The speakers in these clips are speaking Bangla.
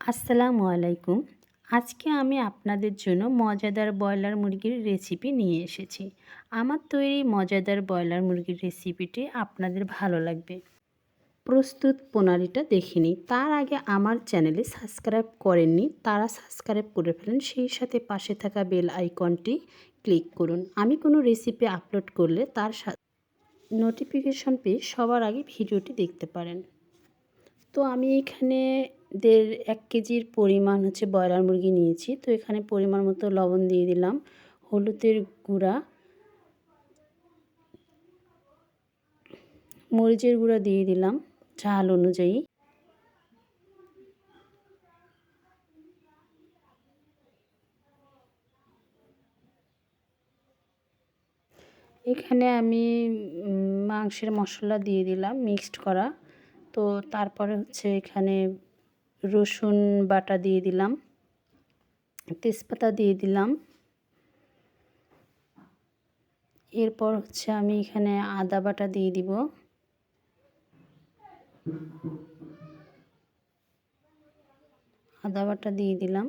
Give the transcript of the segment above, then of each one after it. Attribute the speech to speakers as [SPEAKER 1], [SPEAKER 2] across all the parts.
[SPEAKER 1] আসসালামু আলাইকুম। আজকে আমি আপনাদের জন্য মজাদার ব্রয়লার মুরগির রেসিপি নিয়ে এসেছি। আমার তৈরি মজাদার ব্রয়লার মুরগির রেসিপিটি আপনাদের ভালো লাগবে। প্রস্তুত প্রণালীটা দেখিনি তার আগে আমার চ্যানেলে সাবস্ক্রাইব করেননি, তারা সাবস্ক্রাইব করে ফেলেন। সেই সাথে পাশে থাকা বেল আইকনটি ক্লিক করুন। আমি কোনো রেসিপি আপলোড করলে তার নোটিফিকেশন পেয়ে সবার আগে ভিডিওটি দেখতে পারেন। তো আমি এখানে দেড় এক কেজির পরিমাণ হচ্ছে ব্রয়লার মুরগি নিয়েছি। তো এখানে পরিমাণ মতো লবণ দিয়ে দিলাম। হলুদের গুঁড়া, মরিচের গুঁড়া দিয়ে দিলাম ঝাল অনুযায়ী। এখানে আমি মাংসের মশলা দিয়ে দিলাম মিক্সড করা। তো তারপরে হচ্ছে এখানে রসুন বাটা দিয়ে দিলাম, তেজপাতা দিয়ে দিলাম। এরপর হচ্ছে আমি এখানে আদা বাটা দিয়ে দিব। আদা বাটা দিয়ে দিলাম।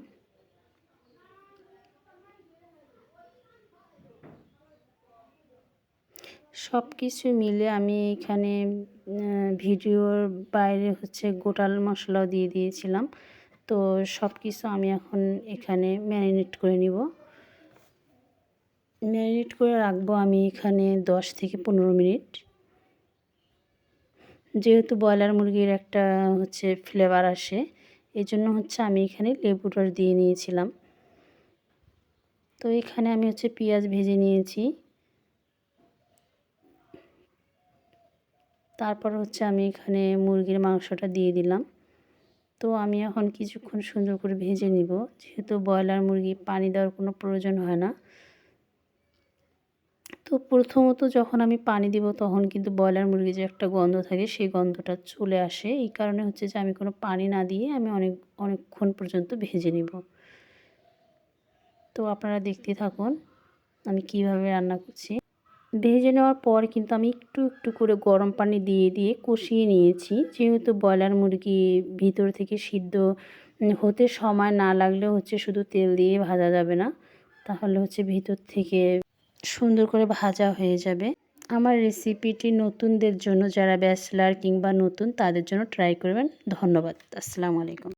[SPEAKER 1] সব কিছু মিলে আমি এখানে ভিডিওর বাইরে হচ্ছে গোটাল মশলাও দিয়ে দিয়েছিলাম। তো সব কিছু আমি এখন এখানে ম্যারিনেট করে নিব। ম্যারিনেট করে রাখব আমি এখানে দশ থেকে পনেরো মিনিট। যেহেতু ব্রয়লার মুরগির একটা হচ্ছে ফ্লেভার আসে এই জন্য হচ্ছে আমি এখানে লেবু দিয়ে নিয়েছিলাম। তো এখানে আমি হচ্ছে পেঁয়াজ ভেজে নিয়েছি। তারপর হচ্ছে আমি এখানে মুরগির মাংসটা দিয়ে দিলাম। তো আমি এখন কিছুক্ষণ সুন্দর করে ভেজে নিব। যেহেতু ব্রয়লার মুরগি পানি দেওয়ার কোনো প্রয়োজন হয় না। তো প্রথমত যখন আমি পানি দিব তখন কিন্তু ব্রয়লার মুরগি যে একটা গন্ধ থাকে সেই গন্ধটা চলে আসে। এই কারণে হচ্ছে যে আমি কোনো পানি না দিয়ে আমি অনেক, অনেকক্ষণ পর্যন্ত ভেজে নিব। তো আপনারা দেখতে থাকুন আমি কীভাবে রান্না করছি। ভেজে নেওয়ার পর কিন্তু আমি একটু একটু করে গরম পানি দিয়ে দিয়ে কষিয়ে নিয়েছি। যেহেতু ব্রয়লার মুরগি ভিতর থেকে সিদ্ধ হতে সময় না লাগলেও হচ্ছে শুধু তেল দিয়ে ভাজা যাবে না। তাহলে হচ্ছে ভিতর থেকে সুন্দর করে ভাজা হয়ে যাবে। আমার রেসিপিটি নতুনদের জন্য যারা ব্যাচলার কিংবা নতুন তাদের জন্য ট্রাই করবেন। ধন্যবাদ। আসসালামু আলাইকুম।